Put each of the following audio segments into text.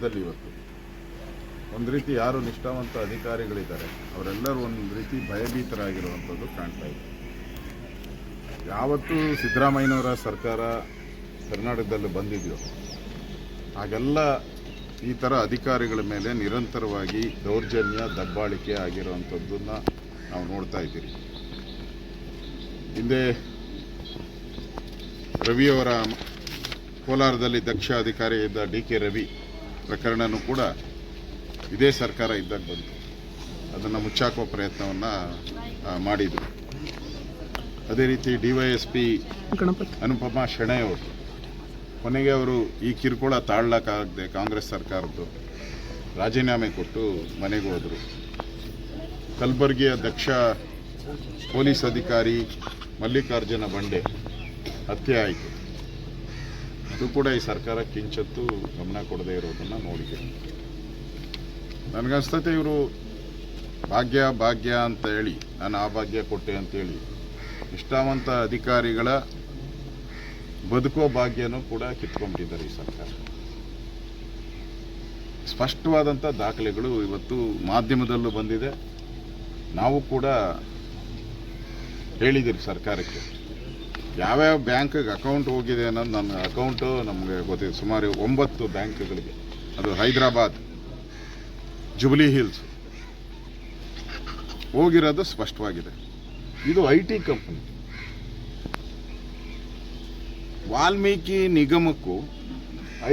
ರಾಜ್ಯದಲ್ಲಿ ಇವತ್ತು. ಒಂದು ರೀತಿ ಯಾರು ನಿಷ್ಠಾವಂತ ಅಧಿಕಾರಿಗಳಿದ್ದಾರೆ, ಅವರೆಲ್ಲರೂ ಒಂದು ರೀತಿ ಭಯಭೀತರಾಗಿರುವಂಥದ್ದು ಕಾಣ್ತಾ ಇದೆ. ಯಾವತ್ತು ಸಿದ್ದರಾಮಯ್ಯನವರ ಸರ್ಕಾರ ಕರ್ನಾಟಕದಲ್ಲಿ ಬಂದಿದೆಯೋ, ಹಾಗೆಲ್ಲ ಈ ಥರ ಅಧಿಕಾರಿಗಳ ಮೇಲೆ ನಿರಂತರವಾಗಿ ದೌರ್ಜನ್ಯ, ದಬ್ಬಾಳಿಕೆ ಆಗಿರುವಂಥದ್ದನ್ನು ನಾವು ನೋಡ್ತಾ ಇದ್ದೀರಿ. ಹಿಂದೆ ರವಿಯವರ ಕೋಲಾರದಲ್ಲಿ ದಕ್ಷ ಅಧಿಕಾರಿ ಇದ್ದ ಡಿ ಕೆ ರವಿ ಪ್ರಕರಣನೂ ಕೂಡ ಇದೇ ಸರ್ಕಾರ ಇದ್ದಾಗ ಬಂತು. ಅದನ್ನು ಮುಚ್ಚಾಕುವ ಪ್ರಯತ್ನವನ್ನು ಮಾಡಿದರು. ಅದೇ ರೀತಿ D Y S P Ganapathi. Anupama Shenoy ಅವರು ಕೊನೆಗೆ ಅವರು ಈ ಕಿರುಕುಳ ತಾಳ್ಲಕ್ಕಾಗದೆ ಕಾಂಗ್ರೆಸ್ ಸರ್ಕಾರದ್ದು ರಾಜೀನಾಮೆ ಕೊಟ್ಟು ಮನೆಗೆ ಹೋದರು. ಕಲಬುರಗಿಯ ದಕ್ಷ ಪೊಲೀಸ್ ಅಧಿಕಾರಿ ಮಲ್ಲಿಕಾರ್ಜುನ ಬಂಡೆ ಹತ್ಯೆ ಆಯಿತು. ಇದು ಕೂಡ ಈ ಸರ್ಕಾರ ಕಿಂಚತ್ತು ಗಮನ ಕೊಡದೇ ಇರೋದನ್ನು ನೋಡಿದ್ದೀನಿ ನನಗನ್ಸ್ತತೆ ಇವರು ಭಾಗ್ಯ ಭಾಗ್ಯ ಅಂತ ಹೇಳಿ, ನಾನು ಆ ಭಾಗ್ಯ ಕೊಟ್ಟೆ ಅಂತೇಳಿ ಇಷ್ಟಾವಂತ ಅಧಿಕಾರಿಗಳ ಬದುಕೋ ಭಾಗ್ಯನೂ ಕೂಡ ಕಿತ್ಕೊಂಡಿದ್ದಾರೆ ಈ ಸರ್ಕಾರ. ಸ್ಪಷ್ಟವಾದಂಥ ದಾಖಲೆಗಳು ಇವತ್ತು ಮಾಧ್ಯಮದಲ್ಲೂ ಬಂದಿದೆ. ನಾವು ಕೂಡ ಹೇಳಿದ್ದೀರಿ ಸರ್ಕಾರಕ್ಕೆ. ಯಾವ್ಯಾವ ಬ್ಯಾಂಕ್ಗೆ ಅಕೌಂಟ್ ಹೋಗಿದೆ ಅನ್ನೋದು ನನ್ನ ಅಕೌಂಟು ನಮಗೆ ಗೊತ್ತಿದೆ. ಸುಮಾರು ಒಂಬತ್ತು ಬ್ಯಾಂಕ್ಗಳಿಗೆ. ಅದು ಹೈದರಾಬಾದ್, ಜುಬ್ಲಿ ಹಿಲ್ಸ್. ಹೋಗಿರೋದು ಸ್ಪಷ್ಟವಾಗಿದೆ. ಇದು ಐ ಟಿ ಕಂಪನಿ. ವಾಲ್ಮೀಕಿ ನಿಗಮಕ್ಕೂ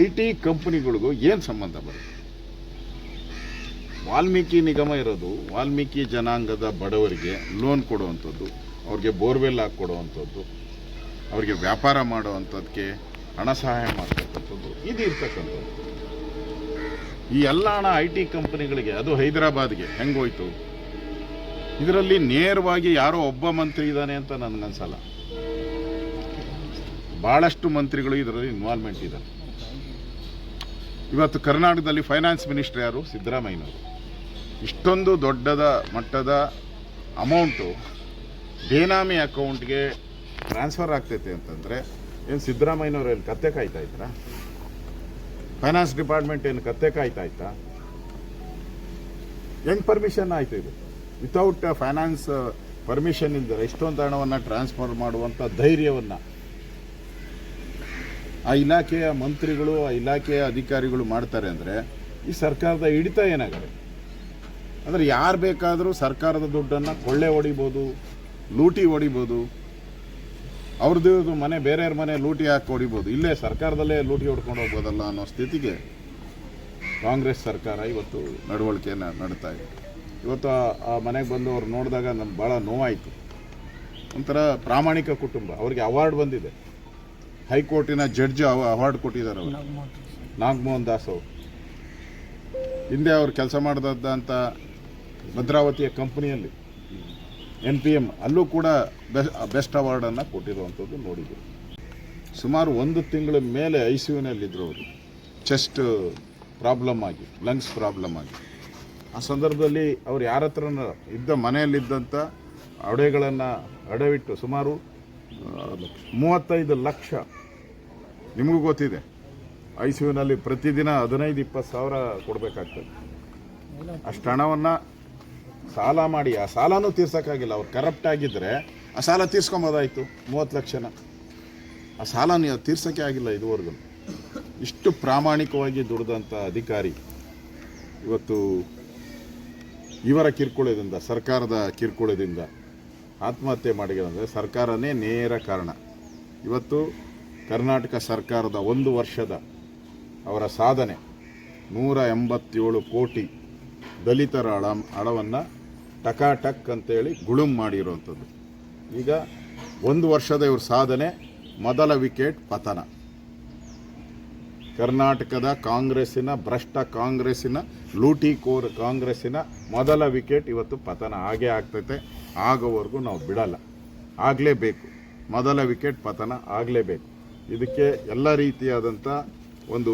ಐ ಟಿ ಕಂಪನಿಗಳಿಗೂ ಏನು ಸಂಬಂಧ ಬರುತ್ತೆ? ವಾಲ್ಮೀಕಿ ನಿಗಮ ಇರೋದು ವಾಲ್ಮೀಕಿ ಜನಾಂಗದ ಬಡವರಿಗೆ ಲೋನ್ ಕೊಡುವಂಥದ್ದು, ಅವ್ರಿಗೆ ಬೋರ್ವೆಲ್ ಹಾಕಿ ಕೊಡುವಂಥದ್ದು ಅವರಿಗೆ ವ್ಯಾಪಾರ ಮಾಡುವಂಥದ್ದಕ್ಕೆ ಹಣ ಸಹಾಯ ಮಾಡ್ತಕ್ಕಂಥದ್ದು. ಇದು ಇರ್ತಕ್ಕಂಥದ್ದು. ಈ ಎಲ್ಲ ಹಣ ಐ ಟಿ ಕಂಪನಿಗಳಿಗೆ, ಅದು ಹೈದರಾಬಾದ್ಗೆ ಹೆಂಗೋಯ್ತು? ಇದರಲ್ಲಿ ನೇರವಾಗಿ ಯಾರೋ ಒಬ್ಬ ಮಂತ್ರಿ ಇದ್ದಾನೆ ಅಂತ ನನಗನ್ಸಲ್ಲ. ಭಾಳಷ್ಟು ಮಂತ್ರಿಗಳು ಇದರಲ್ಲಿ ಇನ್ವಾಲ್ವ್ಮೆಂಟ್ ಇದೆ. ಇವತ್ತು ಕರ್ನಾಟಕದಲ್ಲಿ ಫೈನಾನ್ಸ್ ಮಿನಿಸ್ಟರ್ ಯಾರು? ಸಿದ್ದರಾಮಯ್ಯನವರು. ಇಷ್ಟೊಂದು ದೊಡ್ಡದ ಮಟ್ಟದ ಅಮೌಂಟು ಬೇನಾಮಿ ಅಕೌಂಟ್ಗೆ ಟ್ರಾನ್ಸ್ಫರ್ ಆಗ್ತೈತೆ ಅಂತಂದರೆ, ಏನು ಸಿದ್ದರಾಮಯ್ಯನವರು ಏನು ಕತ್ತೆ ಕಾಯ್ತಾ ಇದ್ರಾ? ಫೈನಾನ್ಸ್ ಡಿಪಾರ್ಟ್ಮೆಂಟ್ ಏನು ಕತ್ತೆ ಕಾಯ್ತಾ ಇತ್ತಾ? ಹೆಂಗೆ ಪರ್ಮಿಷನ್ ಆಯ್ತು ಇದು? ವಿತೌಟ್ ಫೈನಾನ್ಸ್ ಪರ್ಮಿಷನ್ ಇಂದ ಇಷ್ಟೊಂದು ಹಣವನ್ನು ಟ್ರಾನ್ಸ್ಫರ್ ಮಾಡುವಂಥ ಧೈರ್ಯವನ್ನು ಆ ಇಲಾಖೆಯ ಮಂತ್ರಿಗಳು, ಆ ಇಲಾಖೆಯ ಅಧಿಕಾರಿಗಳು ಮಾಡ್ತಾರೆ ಅಂದರೆ, ಈ ಸರ್ಕಾರದ ಹಿಡಿತ ಏನಾಗುತ್ತೆ ಅಂದರೆ ಯಾರು ಬೇಕಾದರೂ ಸರ್ಕಾರದ ದುಡ್ಡನ್ನು ಕೊಳ್ಳೆ ಹೊಡಿಬೋದು, ಲೂಟಿ ಹೊಡಿಬೋದು ಅವ್ರದ್ದು ಮನೆ ಬೇರೆಯವ್ರ ಮನೆ ಲೂಟಿ ಹಾಕಿ ಹೊಡಿಬೋದು. ಇಲ್ಲೇ ಸರ್ಕಾರದಲ್ಲೇ ಲೂಟಿ ಹೊಡ್ಕೊಂಡು ಹೋಗ್ಬೋದಲ್ಲ ಅನ್ನೋ ಸ್ಥಿತಿಗೆ ಕಾಂಗ್ರೆಸ್ ಸರ್ಕಾರ ಇವತ್ತು ನಡವಳಿಕೆಯನ್ನು ನಡೀತಾ ಇದೆ. ಇವತ್ತು ಆ- ಆ ಮನೆಗೆ ಬಂದು ಅವ್ರು ನೋಡಿದಾಗ ನಮ್ಗೆ ಭಾಳ ನೋವಾಯಿತು. ಒಂಥರ ಪ್ರಾಮಾಣಿಕ ಕುಟುಂಬ. ಅವ್ರಿಗೆ ಅವಾರ್ಡ್ ಬಂದಿದೆ. ಹೈಕೋರ್ಟಿನ ಜಡ್ಜ್ ಅವಾರ್ಡ್ ಕೊಟ್ಟಿದ್ದಾರೆ ಅವರು. ನಾಗಮೋಹನ್ ದಾಸ್ ಅವರು. ಹಿಂದೆ ಅವ್ರು ಕೆಲಸ ಮಾಡಿದಂಥ ಭದ್ರಾವತಿಯ ಕಂಪನಿಯಲ್ಲಿ ಎನ್ ಪಿ ಎಂ ಅಲ್ಲೂ ಕೂಡ ಬೆಸ್ಟ್ ಅವಾರ್ಡನ್ನು ಕೊಟ್ಟಿರುವಂಥದ್ದು ನೋಡಿದ್ರು ಸುಮಾರು ಒಂದು ತಿಂಗಳ ಮೇಲೆ ಐ ಸಿ ಯುನಲ್ಲಿದ್ದರು ಅವರು. ಚೆಸ್ಟ್ ಪ್ರಾಬ್ಲಮ್ ಆಗಿ ಲಂಗ್ಸ್ ಪ್ರಾಬ್ಲಮ್ ಆಗಿ. ಆ ಸಂದರ್ಭದಲ್ಲಿ ಅವ್ರು ಯಾರ ಹತ್ರ ಇದ್ದ ಮನೆಯಲ್ಲಿದ್ದಂಥ ಅಡೆಗಳನ್ನು ಅಡವಿಟ್ಟು ಸುಮಾರು ಮೂವತ್ತೈದು ಲಕ್ಷ. ನಿಮಗೂ ಗೊತ್ತಿದೆ, ಐ ಸಿ ಯುನಲ್ಲಿ ಪ್ರತಿದಿನ ಹದಿನೈದು, ಇಪ್ಪತ್ತು ಸಾವಿರ ಕೊಡಬೇಕಾಗ್ತದೆ. ಅಷ್ಟು ಹಣವನ್ನು ಸಾಲ ಮಾಡಿ, ಆ ಸಾಲನೂ ತೀರ್ಸೋಕ್ಕಾಗಿಲ್ಲ. ಅವ್ರು ಕರಪ್ಟ್ ಆಗಿದ್ದರೆ ಆ ಸಾಲ ತೀರ್ಸ್ಕೊಂಬೋದಾಯಿತು, ಮೂವತ್ತು ಲಕ್ಷನ. ಆ ಸಾಲ ತೀರ್ಸೋಕ್ಕೆ ಆಗಿಲ್ಲ ಇದುವರೆಗೂ. ಇಷ್ಟು ಪ್ರಾಮಾಣಿಕವಾಗಿ ದುಡಿದಂಥ ಅಧಿಕಾರಿ ಇವತ್ತು ಇವರ ಕಿರುಕುಳದಿಂದ, ಸರ್ಕಾರದ ಕಿರುಕುಳದಿಂದ ಆತ್ಮಹತ್ಯೆ ಮಾಡಿದ್ರೆ ಸರ್ಕಾರನೇ ನೇರ ಕಾರಣ. ಇವತ್ತು ಕರ್ನಾಟಕ ಸರ್ಕಾರದ ಒಂದು ವರ್ಷದ ಅವರ ಸಾಧನೆ ನೂರ ಎಂಬತ್ತೇಳು ಕೋಟಿ ದಲಿತರ ಹಣ ಹಣವನ್ನು ಟಕಾಟಕ್ ಅಂತೇಳಿ ಗುಳುಂ ಮಾಡಿರುವಂಥದ್ದು. ಈಗ ಒಂದು ವರ್ಷದ ಇವ್ರ ಸಾಧನೆ, ಮೊದಲ ವಿಕೆಟ್ ಪತನ. ಕರ್ನಾಟಕದ ಕಾಂಗ್ರೆಸ್ಸಿನ, ಭ್ರಷ್ಟ ಕಾಂಗ್ರೆಸ್ಸಿನ, ಲೂಟಿಕೋರ್ ಕಾಂಗ್ರೆಸ್ಸಿನ ಮೊದಲ ವಿಕೆಟ್ ಇವತ್ತು ಪತನ ಆಗೇ ಆಗ್ತೈತೆ. ಆಗೋವರೆಗೂ ನಾವು ಬಿಡಲ್ಲ. ಆಗಲೇಬೇಕು. ಮೊದಲ ವಿಕೆಟ್ ಪತನ ಆಗಲೇಬೇಕು. ಇದಕ್ಕೆ ಎಲ್ಲ ರೀತಿಯಾದಂಥ ಒಂದು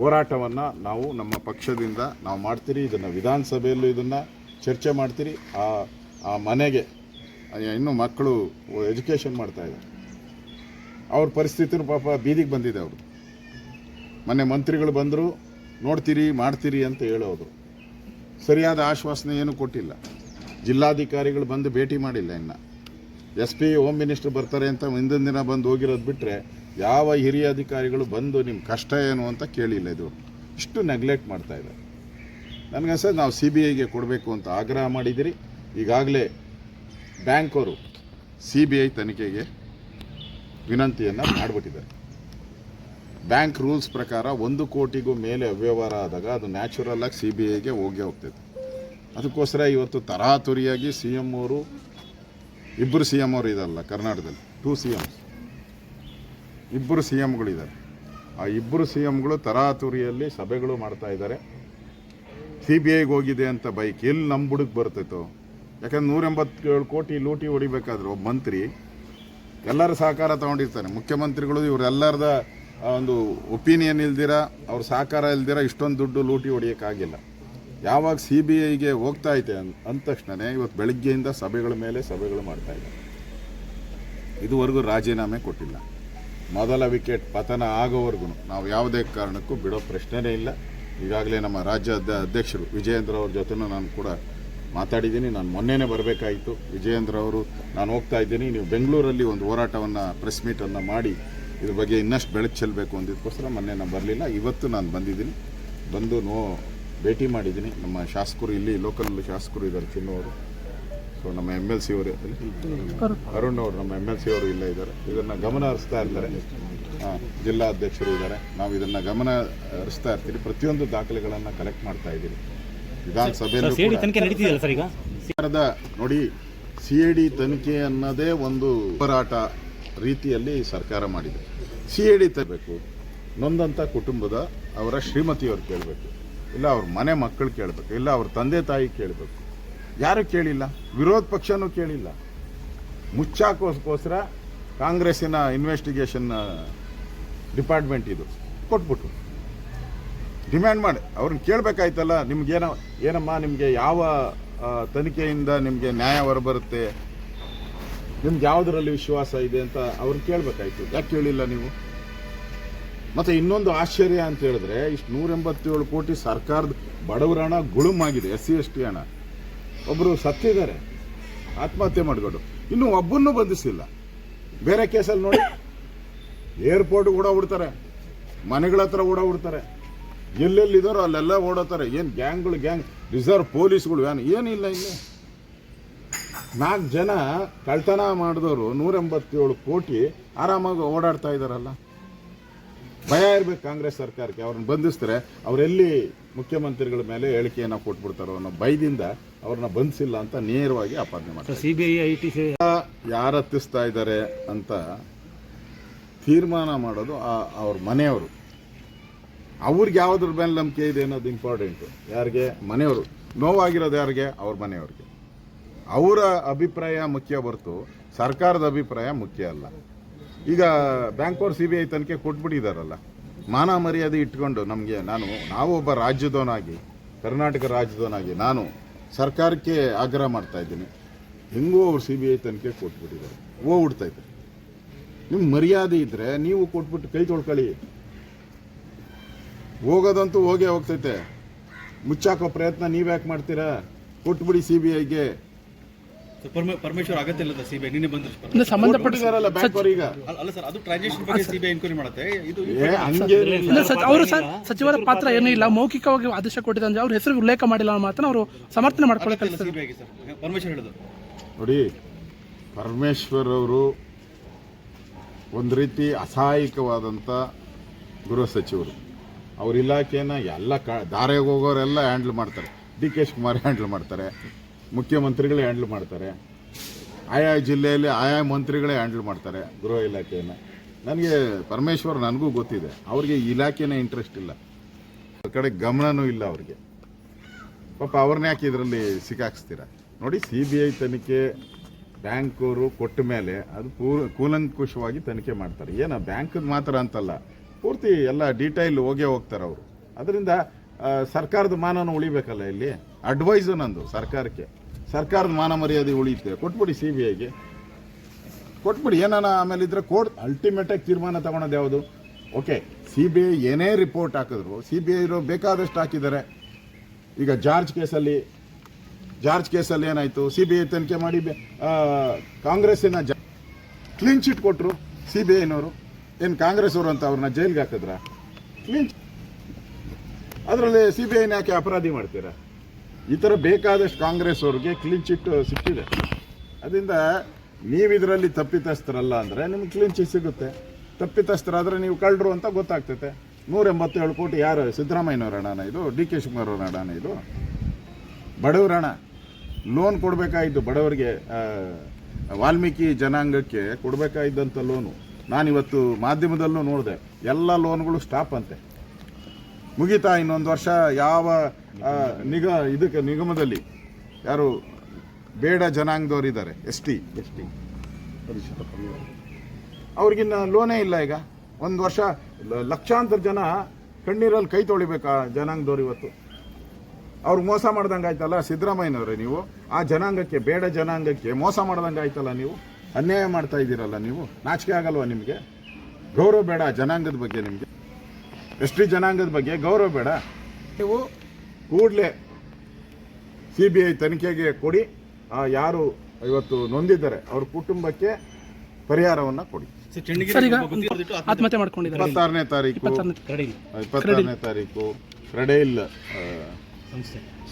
ಹೋರಾಟವನ್ನು ನಾವು ನಮ್ಮ ಪಕ್ಷದಿಂದ ನಾವು ಮಾಡ್ತೀರಿ, ಇದನ್ನು ವಿಧಾನಸಭೆಯಲ್ಲೂ ಇದನ್ನು ಚರ್ಚೆ ಮಾಡ್ತೀರಿ, ಆ ಆ ಮನೆಗೆ ಇನ್ನೂ ಮಕ್ಕಳು ಎಜುಕೇಷನ್ ಮಾಡ್ತಾ ಇದ್ದಾರೆ. ಅವ್ರ ಪರಿಸ್ಥಿತಿನೂ ಪಾಪ ಬೀದಿಗೆ ಬಂದಿದೆ ಅವರು ಮೊನ್ನೆ ಮಂತ್ರಿಗಳು ಬಂದರು, ನೋಡ್ತೀರಿ, ಮಾಡ್ತೀರಿ ಅಂತ ಹೇಳೋದು ಸರಿಯಾದ ಆಶ್ವಾಸನೆ ಏನೂ ಕೊಟ್ಟಿಲ್ಲ. ಜಿಲ್ಲಾಧಿಕಾರಿಗಳು ಬಂದು ಭೇಟಿ ಮಾಡಿಲ್ಲ ಇನ್ನು. ಎಸ್ ಪಿ, ಹೋಮ್ ಮಿನಿಸ್ಟರ್ ಬರ್ತಾರೆ ಅಂತ ಹಿಂದಿನ ದಿನ ಬಂದು ಹೋಗಿರೋದು ಬಿಟ್ಟರೆ ಯಾವ ಹಿರಿಯ ಅಧಿಕಾರಿಗಳು ಬಂದು ನಿಮ್ಮ ಕಷ್ಟ ಏನು ಅಂತ ಕೇಳಿಲ್ಲ ಇದು. ಇಷ್ಟು ನೆಗ್ಲೆಕ್ಟ್ ಮಾಡ್ತಾ ಇದೆ. ನನಗೆ ನನಗನ್ಸೋದು ನಾವು ಸಿ ಬಿ ಐಗೆ ಕೊಡಬೇಕು ಅಂತ ಆಗ್ರಹ ಮಾಡಿದಿರಿ. ಈಗಾಗಲೇ ಬ್ಯಾಂಕವರು ಸಿ ಬಿ ಐ ತನಿಖೆಗೆ ವಿನಂತಿಯನ್ನು ಮಾಡಿಬಿಟ್ಟಿದ್ದಾರೆ. ಬ್ಯಾಂಕ್ ರೂಲ್ಸ್ ಪ್ರಕಾರ ಒಂದು ಕೋಟಿಗೂ ಮೇಲೆ ಅವ್ಯವಹಾರ ಆದಾಗ ಅದು ನ್ಯಾಚುರಲ್ ಆಗಿ ಸಿ ಬಿ ಐಗೆ ಹೋಗಿ ಹೋಗ್ತೈತೆ. ಅದಕ್ಕೋಸ್ಕರ ಇವತ್ತು ತರಾತುರಿಯಾಗಿ ಸಿ ಎಂ ಅವರು ಇಬ್ಬರು ಸಿ ಎಂ ಅವರು ಇದಲ್ಲ ಕರ್ನಾಟಕದಲ್ಲಿ ಟೂ ಸಿ ಎಮ್ಸ್ ಇಬ್ಬರು ಸಿ ಎಮ್ಗಳಿದ್ದಾರೆ ಆ ಇಬ್ಬರು ಸಿ ಎಮ್ಗಳು ತರಾತುರಿಯಲ್ಲಿ ಸಭೆಗಳು ಮಾಡ್ತಾ ಇದ್ದಾರೆ. ಸಿ ಬಿ ಐಗೆ ಹೋಗಿದೆ ಅಂತ ಬೈಕ್ ಎಲ್ಲಿ ನಮ್ಮ ಬುಡಕ್ಕೆ ಬರ್ತಿತ್ತು ಯಾಕಂದ್ರೆ ನೂರ ಎಂಬತ್ತೇಳು ಕೋಟಿ ಲೂಟಿ ಹೊಡಿಬೇಕಾದ್ರೆ ಒಬ್ಬ ಮಂತ್ರಿ ಎಲ್ಲರ ಸಹಕಾರ ತಗೊಂಡಿರ್ತಾನೆ. ಮುಖ್ಯಮಂತ್ರಿಗಳು ಇವರೆಲ್ಲರದ ಒಂದು ಒಪಿನಿಯನ್ ಇಲ್ದಿರ, ಅವ್ರ ಸಹಕಾರ ಇಲ್ದಿರ ಇಷ್ಟೊಂದು ದುಡ್ಡು ಲೂಟಿ ಹೊಡಿಯೋಕ್ಕಾಗಿಲ್ಲ. ಯಾವಾಗ ಸಿ ಬಿ ಐಗೆ ಹೋಗ್ತಾ ಐತೆ ಅಂದ ತಕ್ಷಣನೇ ಇವತ್ತು ಬೆಳಗ್ಗೆಯಿಂದ ಸಭೆಗಳ ಮೇಲೆ ಸಭೆಗಳು ಮಾಡ್ತಾ ಇದ್ದಾರೆ. ಇದುವರೆಗೂ ರಾಜೀನಾಮೆ ಕೊಟ್ಟಿಲ್ಲ. ಮೊದಲ ವಿಕೆಟ್ ಪತನ ಆಗೋವರೆಗೂ ನಾವು ಯಾವುದೇ ಕಾರಣಕ್ಕೂ ಬಿಡೋ ಪ್ರಶ್ನೆನೇ ಇಲ್ಲ. ಈಗಾಗಲೇ ನಮ್ಮ ರಾಜ್ಯ ಅಧ್ಯಕ್ಷರು ವಿಜಯೇಂದ್ರ ಅವ್ರ ಜೊತೆನೂ ನಾನು ಕೂಡ ಮಾತಾಡಿದ್ದೀನಿ. ನಾನು ಮೊನ್ನೆನೇ ಬರಬೇಕಾಯಿತು. ವಿಜಯೇಂದ್ರ ಅವರು, ನಾನು ಹೋಗ್ತಾ ಇದ್ದೀನಿ. ನೀವು ಬೆಂಗಳೂರಲ್ಲಿ ಒಂದು ಹೋರಾಟವನ್ನು, ಪ್ರೆಸ್ ಮೀಟನ್ನು ಮಾಡಿ ಇದ್ರ ಬಗ್ಗೆ ಇನ್ನಷ್ಟು ಬೆಳಕು ಚೆಲ್ಲಬೇಕು ಅಂದಿದ್ದಕ್ಕೋಸ್ಕರ ಮೊನ್ನೆ ನಾನು ಬರಲಿಲ್ಲ. ಇವತ್ತು ನಾನು ಬಂದಿದ್ದೀನಿ. ಬಂದು ನೋ ಭೇಟಿ ಮಾಡಿದ್ದೀನಿ. ನಮ್ಮ ಶಾಸಕರು ಇಲ್ಲಿ ಲೋಕಲ್ ಶಾಸಕರು ಇದ್ದಾರೆ ಚಿನ್ನವರು ಸೊ ನಮ್ಮ ಎಂ ಎಲ್ ಸಿ ಅವರು. ಅರುಣ್ ಅವರು ನಮ್ಮ ಎಂ ಎಲ್ ಸಿ ಅವರು ಇಲ್ಲ ಇದ್ದಾರೆ. ಇದನ್ನು ಗಮನ ಹರಿಸ್ತಾ ಇರ್ತಾರೆ. ಜಿಲ್ಲಾ ಅಧ್ಯಕ್ಷರು ಇದ್ದಾರೆ. ನಾವು ಇದನ್ನು ಗಮನ ಹರಿಸ್ತಾ ಇರ್ತೀವಿ. ಪ್ರತಿಯೊಂದು ದಾಖಲೆಗಳನ್ನು ಕಲೆಕ್ಟ್ ಮಾಡ್ತಾ ಇದ್ದೀವಿ. ವಿಧಾನಸಭೆಯಲ್ಲಿ ಸಿಐಡಿ ಕೂಡ ತನಿಖೆ ನಡೀತಿದೆಯಲ್ಲ ಸರ್ ಈಗ? ಸರ್ಕಾರದ ನೋಡಿ ಸಿ ಎ ಡಿ ತನಿಖೆ ಅನ್ನೋದೇ ಒಂದು ಹೋರಾಟ ರೀತಿಯಲ್ಲಿ ಸರ್ಕಾರ ಮಾಡಿದೆ. ಸಿ ಎ ಡಿ ತರಬೇಕು. ನೊಂದಂಥ ಕುಟುಂಬದ ಅವರ ಶ್ರೀಮತಿಯವ್ರು ಕೇಳಬೇಕು. ಇಲ್ಲ ಅವ್ರ ಮನೆ ಮಕ್ಕಳು ಕೇಳಬೇಕು. ಇಲ್ಲ ಅವ್ರ ತಂದೆ ತಾಯಿ ಕೇಳಬೇಕು. ಯಾರು ಕೇಳಿಲ್ಲ? ವಿರೋಧ ಪಕ್ಷನೂ ಕೇಳಿಲ್ಲ. ಮುಚ್ಚಾಕೋಸ್ಕೋಸ್ಕರ ಕಾಂಗ್ರೆಸ್ಸಿನ ಇನ್ವೆಸ್ಟಿಗೇಷನ್ ಡಿಪಾರ್ಟ್ಮೆಂಟ್ ಇದು. ಕೊಟ್ಬಿಟ್ರು. ಡಿಮ್ಯಾಂಡ್ ಮಾಡಿ. ಅವ್ರನ್ನ ಕೇಳಬೇಕಾಯ್ತಲ್ಲ, ನಿಮ್ಗೇನ, ಏನಮ್ಮ, ನಿಮಗೆ ಯಾವ ತನಿಖೆಯಿಂದ ನಿಮಗೆ ನ್ಯಾಯ ಹೊರಬರುತ್ತೆ? ನಿಮ್ಗೆ ಯಾವುದರಲ್ಲಿ ವಿಶ್ವಾಸ ಇದೆ ಅಂತ ಅವ್ರನ್ನ ಕೇಳಬೇಕಾಯ್ತು. ಯಾಕೆ ಕೇಳಿಲ್ಲ ನೀವು? ಮತ್ತೆ ಇನ್ನೊಂದು ಆಶ್ಚರ್ಯ ಅಂತ ಹೇಳಿದ್ರೆ, ಇಷ್ಟು ನೂರ ಎಂಬತ್ತೇಳು ಕೋಟಿ ಸರ್ಕಾರದ ಬಡವರ ಹಣ ಗುಳುಮಾಗಿದೆ ಎಸ್ ಸಿ, ಎಸ್ ಟಿ ಹಣ. ಒಬ್ಬರು ಸತ್ತಿದ್ದಾರೆ. ಆತ್ಮಹತ್ಯೆ ಮಾಡಿಕೊಂಡು. ಇನ್ನೂ ಒಬ್ಬನ್ನು ಬಂಧಿಸಿಲ್ಲ. ಬೇರೆ ಕೇಸಲ್ಲಿ ನೋಡಿ. ಏರ್ಪೋರ್ಟ್ ಕೂಡ ಬಿಡ್ತಾರೆ ಮನೆಗಳ ಹತ್ರ ಕೂಡ ಬಿಡ್ತಾರೆ ಎಲ್ಲೆಲ್ಲಿದ್ದಾರೋ ಅಲ್ಲೆಲ್ಲ ಓಡೋತಾರೆ. ಏನು ಗ್ಯಾಂಗ್ಗಳು, ಗ್ಯಾಂಗ್, ರಿಸರ್ವ್ ಪೊಲೀಸ್ಗಳು ಏನು ಏನಿಲ್ಲ ಇಲ್ಲಿ. ನಾಲ್ಕು ಜನ ಕಳ್ತನ ಮಾಡಿದವರು ನೂರ ಎಂಬತ್ತೇಳು ಕೋಟಿ ಆರಾಮಾಗಿ ಓಡಾಡ್ತಾ ಇದ್ದಾರಲ್ಲ ಭಯ ಇರ್ಬೇಕು ಕಾಂಗ್ರೆಸ್ ಸರ್ಕಾರಕ್ಕೆ ಅವ್ರನ್ನ ಬಂಧಿಸ್ತಾರೆ ಅವರೆಲ್ಲಿ ಮುಖ್ಯಮಂತ್ರಿಗಳ ಮೇಲೆ ಹೇಳಿಕೆಯನ್ನು ಕೊಟ್ಬಿಡ್ತಾರೋ ಅನ್ನೋ ಭಯದಿಂದ ಅವ್ರನ್ನ ಬಂಧಿಸಿಲ್ಲ ಅಂತ ನೇರವಾಗಿ ಆಪಾದನೆ ಮಾಡ್ತಾರೆ C B I I T ಯಾರು ಹತ್ತಿಸ್ತಾ ಇದ್ದಾರೆ ಅಂತ ತೀರ್ಮಾನ ಮಾಡೋದು ಆ- ಅವ್ರ ಮನೆಯವರು. ಅವ್ರಿಗೆ ಯಾವುದ್ರ ಮೇಲೆ ನಂಬಿಕೆ ಇದೆ ಅನ್ನೋದು ಇಂಪಾರ್ಟೆಂಟು ಯಾರಿಗೆ? ಮನೆಯವರು. ನೋವಾಗಿರೋದು ಯಾರಿಗೆ? ಅವ್ರ ಮನೆಯವ್ರಿಗೆ. ಅವರ ಅಭಿಪ್ರಾಯ ಮುಖ್ಯ ಹೊರತು ಸರ್ಕಾರದ ಅಭಿಪ್ರಾಯ ಮುಖ್ಯ ಅಲ್ಲ. ಈಗ ಬ್ಯಾಂಕೋರ್ ಸಿ ಬಿ ಐ ತನಿಖೆ ಕೊಟ್ಬಿಟ್ಟಿದಾರಲ್ಲ. ಮಾನ ಮರ್ಯಾದೆ ಇಟ್ಕೊಂಡು ನಮಗೆ ನಾನು, ನಾವು ಒಬ್ಬ ರಾಜ್ಯದವನಾಗಿ, ಕರ್ನಾಟಕ ರಾಜ್ಯದವನಾಗಿ ನಾನು ಸರ್ಕಾರಕ್ಕೆ ಆಗ್ರಹ ಮಾಡ್ತಾ ಇದ್ದೀನಿ. ಹೆಂಗೂ ಅವ್ರು ಸಿ ಬಿ ಐ ತನಿಖೆ ಕೊಟ್ಬಿಟ್ಟಿದ್ದಾರೆ. ಹೋಗ್ಬಿಡ್ತೈತೆ ನಿಮ್ಮ ಮರ್ಯಾದೆ ಇದ್ದರೆ ನೀವು ಕೊಟ್ಬಿಟ್ಟು ಕೈ ತೊಳ್ಕೊಳ್ಳಿ. ಹೋಗೋದಂತೂ ಹೋಗೇ ಹೋಗ್ತೈತೆ. ಮುಚ್ಚಾಕೋ ಪ್ರಯತ್ನ ನೀವ್ಯಾಕೆ ಮಾಡ್ತೀರಾ? ಕೊಟ್ಬಿಡಿ ಸಿ ಬಿ ಐಗೆ ಪರಮೇಶ್ವರ್ ಅಗತ್ಯ ಇಲ್ಲ ಸಿಬಿಐ ನಿನ್ನೆ ಬಂದ್ರೆ ಅಂದ್ರೆ ಸಂಬಂಧಪಟ್ಟ ಕೊಟ್ಟಿದಾರಲ್ಲ ಬ್ಯಾಂಕ್ ಅವರೀಗ? ಅಲ್ಲ ಸರ್ ಅದು ಟ್ರಾನ್ಸಾಕ್ಷನ್ ಬಗ್ಗೆ ಸಿಬಿಐ ಎನ್ಕ್ವೈರಿ ಮಾಡುತ್ತೆ. ಇದು ಅವರು ಸರ್ ಸಚಿವರ ಪಾತ್ರ ಏನೂ ಇಲ್ಲ. ಮೌಖಿಕವಾಗಿ ಆದೇಶ ಕೊಟ್ಟಿದೆ ಅಂದ್ರೆ ಅವ್ರ ಹೆಸರು ಉಲ್ಲೇಖ ಮಾಡಿಲ್ಲ ಮಾತ್ರ ಅವರು ಸಮರ್ಥನೆ ಮಾಡ್ಕೊಳ್ಳಿ ಸಿಬಿಐಗೆ ಸರ್. ಪರಮೇಶ್ವರ್ ಹೇಳಿದ್ರು ನೋಡಿ ಪರಮೇಶ್ವರ್ ಅವರು ಒಂದು ರೀತಿ ಅಸಹಾಯಕವಾದಂಥ ಗೃಹ ಸಚಿವರು. ಅವ್ರ ಇಲಾಖೆನ ಎಲ್ಲ ಕ ದಾರೆಗೆ ಹೋಗೋರೆಲ್ಲ ಹ್ಯಾಂಡ್ಲ್ ಮಾಡ್ತಾರೆ. ಡಿ ಕೆ ಶಿವಕುಮಾರ್ ಹ್ಯಾಂಡಲ್ ಮಾಡ್ತಾರೆ. ಮುಖ್ಯಮಂತ್ರಿಗಳೇ ಹ್ಯಾಂಡಲ್ ಮಾಡ್ತಾರೆ. ಆಯಾ ಜಿಲ್ಲೆಯಲ್ಲಿ ಆಯಾ ಮಂತ್ರಿಗಳೇ ಹ್ಯಾಂಡಲ್ ಮಾಡ್ತಾರೆ ಗೃಹ ಇಲಾಖೆಯನ್ನು. ನನಗೆ ಪರಮೇಶ್ವರ್ ನನಗೂ ಗೊತ್ತಿದೆ. ಅವ್ರಿಗೆ ಇಲಾಖೆನೇ ಇಂಟ್ರೆಸ್ಟ್ ಇಲ್ಲ. ಅವ್ರ ಕಡೆ ಗಮನನೂ ಇಲ್ಲ ಅವ್ರಿಗೆ. ಪಾಪ ಅವ್ರನ್ನ ಯಾಕೆ ಇದರಲ್ಲಿ ಸಿಕ್ಕಾಕ್ಸ್ತೀರ? ನೋಡಿ ಸಿ ಬಿ ಐ ತನಿಖೆ ಬ್ಯಾಂಕವರು ಕೊಟ್ಟ ಮೇಲೆ ಅದು ಕೂಲಂಕುಷವಾಗಿ ತನಿಖೆ ಮಾಡ್ತಾರೆ. ಏನ ಬ್ಯಾಂಕದ ಮಾತ್ರ ಅಂತಲ್ಲ. ಪೂರ್ತಿ ಎಲ್ಲ ಡೀಟೈಲ್ ಹೋಗೇ ಹೋಗ್ತಾರೆ ಅವರು. ಅದರಿಂದ ಸರ್ಕಾರದ ಮಾನನ ಉಳಿಬೇಕಲ್ಲ ಇಲ್ಲಿ? ಅಡ್ವೈಸು ನಂದು, ಸರ್ಕಾರಕ್ಕೆ. ಸರ್ಕಾರದ ಮಾನ ಮರ್ಯಾದೆ ಉಳಿಯುತ್ತೆ. ಕೊಟ್ಬಿಡಿ ಸಿ ಬಿ ಐಗೆ ಕೊಟ್ಬಿಡಿ, ಏನಾನ ಆಮೇಲೆ ಇದ್ರೆ ಕೋರ್ಟ್ ಅಲ್ಟಿಮೇಟಾಗಿ ತೀರ್ಮಾನ ತಗೊಳೋದು ಯಾವುದು? ಓಕೆ ಸಿ ಬಿ ಐ ಏನೇ ರಿಪೋರ್ಟ್ ಹಾಕಿದ್ರು ಸಿ ಬಿ ಐ ಬೇಕಾದಷ್ಟು ಹಾಕಿದ್ದಾರೆ. ಈಗ ಜಾರ್ಜ್ ಕೇಸಲ್ಲಿ ಜಾರ್ಜ್ ಕೇಸಲ್ಲಿ ಏನಾಯಿತು? ಸಿ ಬಿ ಐ ತನಿಖೆ ಮಾಡಿ ಕಾಂಗ್ರೆಸ್ಸಿನ ಜ ಕ್ಲೀನ್ ಚಿಟ್ ಕೊಟ್ಟರು ಸಿ ಬಿ ಐನವರು ಏನು ಕಾಂಗ್ರೆಸ್ ಅವರು ಅಂತ ಅವ್ರನ್ನ ಜೈಲಿಗೆ ಹಾಕಿದ್ರ? ಕ್ಲೀನ್ ಅದರಲ್ಲಿ ಸಿ ಬಿ ಐನ ಯಾಕೆ ಅಪರಾಧಿ ಮಾಡ್ತೀರಾ? ಈ ಥರ ಬೇಕಾದಷ್ಟು ಕಾಂಗ್ರೆಸ್ ಅವ್ರಿಗೆ ಕ್ಲೀನ್ ಚಿಟ್ ಸಿಕ್ಕಿದೆ. ಅದರಿಂದ ನೀವು ಇದರಲ್ಲಿ ತಪ್ಪಿತಸ್ಥರಲ್ಲ ಅಂದರೆ ನಿಮ್ಗೆ ಕ್ಲೀನ್ ಚಿಟ್ ಸಿಗುತ್ತೆ. ತಪ್ಪಿತಸ್ಥರಾದರೆ ನೀವು ಕಳ್ಳರು ಅಂತ ಗೊತ್ತಾಗ್ತೈತೆ. ನೂರ ಎಂಬತ್ತೇಳು ಕೋಟಿ ಯಾರು? ಸಿದ್ದರಾಮಯ್ಯನವ್ರ ಹಣನ ಇದು, ಡಿ ಕೆ ಶಿವಕುಮಾರ್ ಹಣನ ಇದು. ಬಡವ್ರ ಹಣ ಲೋನ್ ಕೊಡಬೇಕಾಯಿತು ಬಡವರಿಗೆ ವಾಲ್ಮೀಕಿ ಜನಾಂಗಕ್ಕೆ ಕೊಡಬೇಕಾಗಿದ್ದಂಥ ಲೋನು ನಾನಿವತ್ತು ಮಾಧ್ಯಮದಲ್ಲೂ ನೋಡಿದೆ, ಎಲ್ಲ ಲೋನ್ಗಳು ಸ್ಟಾಪ್ ಅಂತೆ. ಮುಗಿತಾ ಇನ್ನೊಂದು ವರ್ಷ, ಯಾವ ನಿಗ ಇದಕ್ಕೆ ನಿಗಮದಲ್ಲಿ ಯಾರು ಬೇಡ ಜನಾಂಗದವ್ರು ಇದ್ದಾರೆ ಎಸ್ ಟಿ. S T. ಅವ್ರಿಗಿನ್ನ ಲೋನೇ ಇಲ್ಲ ಈಗ. ಒಂದು ವರ್ಷ ಲಕ್ಷಾಂತರ ಜನ ಕಣ್ಣೀರಲ್ಲಿ ಕೈ ತೊಳಿಬೇಕಾ ಜನಾಂಗದವ್ರು ಇವತ್ತು? ಅವ್ರು ಮೋಸ ಮಾಡ್ದಂಗೆ ಆಯ್ತಲ್ಲ ಸಿದ್ದರಾಮಯ್ಯನವ್ರೆ ನೀವು? ಆ ಜನಾಂಗಕ್ಕೆ ಬೇಡ ಜನಾಂಗಕ್ಕೆ ಮೋಸ ಮಾಡ್ದಂಗೆ ಆಯ್ತಲ್ಲ ನೀವು? ಅನ್ಯಾಯ ಮಾಡ್ತಾ ಇದ್ದೀರಲ್ಲ ನೀವು? ನಾಚಿಕೆ ಆಗಲ್ವಾ ನಿಮಗೆ? ಗೌರವ ಬೇಡ ಜನಾಂಗದ ಬಗ್ಗೆ ನಿಮಗೆ. ಎಸ್ ಟಿ ಜನಾಂಗದ ಬಗ್ಗೆ ಗೌರವ ಬೇಡ. ನೀವು ಕೂಡಲೇ ಸಿ ಬಿ ಐ ತನಿಖೆಗೆ ಕೊಡಿ. ಆ ಯಾರು ಇವತ್ತು ನೊಂದಿದ್ದಾರೆ ಅವ್ರ ಕುಟುಂಬಕ್ಕೆ ಪರಿಹಾರವನ್ನ ಕೊಡಿ. ಸರ್ ಚೆನ್ನಗಿರಿ ಸರ್ ಈಗ ಆತ್ಮಹತ್ಯೆ ಆತ್ಮಹತ್ಯೆ ಮಾಡ್ಕೊಂಡಿದ್ದಾರೆ. ಇಪ್ಪತ್ತಾರನೇ ತಾರೀಕು. ಇಪ್ಪತ್ತಾರನೇ ತಾರೀಕು. ಕ್ರೆಡೈಲ್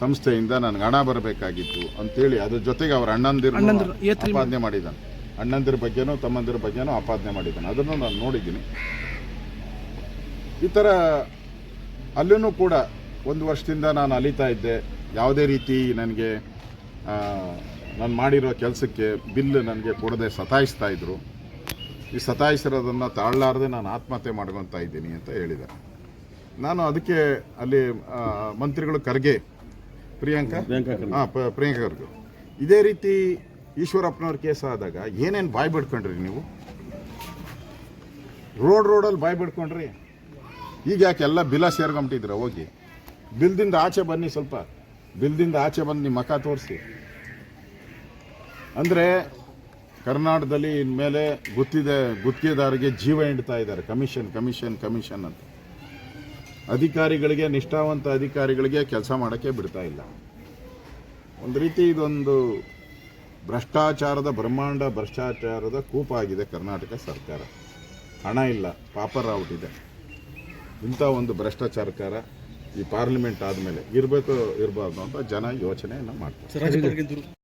ಸಂಸ್ಥೆಯಿಂದ ನನಗೆ ಹಣ ಬರಬೇಕಾಗಿತ್ತು ಅಂತೇಳಿ ಅದ್ರ ಜೊತೆಗೆ ಅವ್ರ ಅಣ್ಣಂದಿರು ಆಪಾದನೆ ಮಾಡಿದ್ದಾನೆ. ಅಣ್ಣಂದಿರ ಬಗ್ಗೆನೂ ತಮ್ಮಂದಿರ ಬಗ್ಗೆನೂ ಆಪಾದನೆ ಮಾಡಿದ್ದಾನೆ. ಅದನ್ನು ನಾನು ನೋಡಿದ್ದೀನಿ. ಈ ಥರ ಅಲ್ಲೂ ಕೂಡ ಒಂದು ವರ್ಷದಿಂದ ನಾನು ಅಲಿತಾ ಇದ್ದೆ. ಯಾವುದೇ ರೀತಿ ನನಗೆ ನಾನು ಮಾಡಿರೋ ಕೆಲಸಕ್ಕೆ ಬಿಲ್ ನನಗೆ ಕೊಡದೆ ಸತಾಯಿಸ್ತಾ ಇದ್ರು. ಈ ಸತಾಯಿಸಿರೋದನ್ನು ತಾಳಲಾರದೆ ನಾನು ಆತ್ಮಹತ್ಯೆ ಮಾಡ್ಕೊತಾ ಇದ್ದೀನಿ ಅಂತ ಹೇಳಿದೆ. ನಾನು ಅದಕ್ಕೆ ಅಲ್ಲಿ ಮಂತ್ರಿಗಳು ಖರ್ಗೆ ಪ್ರಿಯಾಂಕಾ? ಹಾಂ ಪ್ರಿಯಾಂಕಾ ಖರ್ಗೆ. ಇದೇ ರೀತಿ ಈಶ್ವರಪ್ಪನವ್ರ ಕೇಸ್ ಆದಾಗ ಏನೇನು ಬಾಯ್ ಬಿಡ್ಕೊಂಡ್ರಿ ನೀವು? ರೋಡ್ ರೋಡಲ್ಲಿ ಬಾಯ್ ಬಿಡ್ಕೊಂಡ್ರಿ? ಈಗ ಯಾಕೆ ಎಲ್ಲ ಬಿಲ ಸೇರ್ಕೊಂಬಿಟ್ಟಿದ್ರ ಹೋಗಿ? ಬಿಲ್ದಿಂದ ಆಚೆ ಬನ್ನಿ ಸ್ವಲ್ಪ. ಬಿಲ್ದಿಂದ ಆಚೆ ಬಂದು ನಿಮ್ಮ ಮಖ ತೋರಿಸಿ. ಅಂದರೆ ಕರ್ನಾಟಕದಲ್ಲಿ ಇನ್ಮೇಲೆ ಗುತ್ತಿದೆ, ಗುತ್ತಿಗೆದಾರಿಗೆ ಜೀವ ಹಿಡ್ತಾ ಇದ್ದಾರೆ. ಕಮಿಷನ್ ಕಮಿಷನ್ ಕಮಿಷನ್ ಅಂತ. ಅಧಿಕಾರಿಗಳಿಗೆ, ನಿಷ್ಠಾವಂತ ಅಧಿಕಾರಿಗಳಿಗೆ ಕೆಲಸ ಮಾಡೋಕ್ಕೆ ಬಿಡ್ತಾ ಇಲ್ಲ. ಒಂದು ರೀತಿ ಇದೊಂದು ಭ್ರಷ್ಟಾಚಾರದ ಬ್ರಹ್ಮಾಂಡ ಭ್ರಷ್ಟಾಚಾರದ ಕೂಪ ಆಗಿದೆ ಕರ್ನಾಟಕ ಸರ್ಕಾರ. ಹಣ ಇಲ್ಲ, ಪಾಪರ್ ಔಟಿದೆ ಇಂಥ ಒಂದು ಭ್ರಷ್ಟಾಚಾರಕಾರ ಈ ಪಾರ್ಲಿಮೆಂಟ್ ಆದಮೇಲೆ ಇರಬೇಕು ಇರಬಾರ್ದು ಅಂತ ಜನ ಯೋಚನೆಯನ್ನು ಮಾಡ್ತಾರೆ.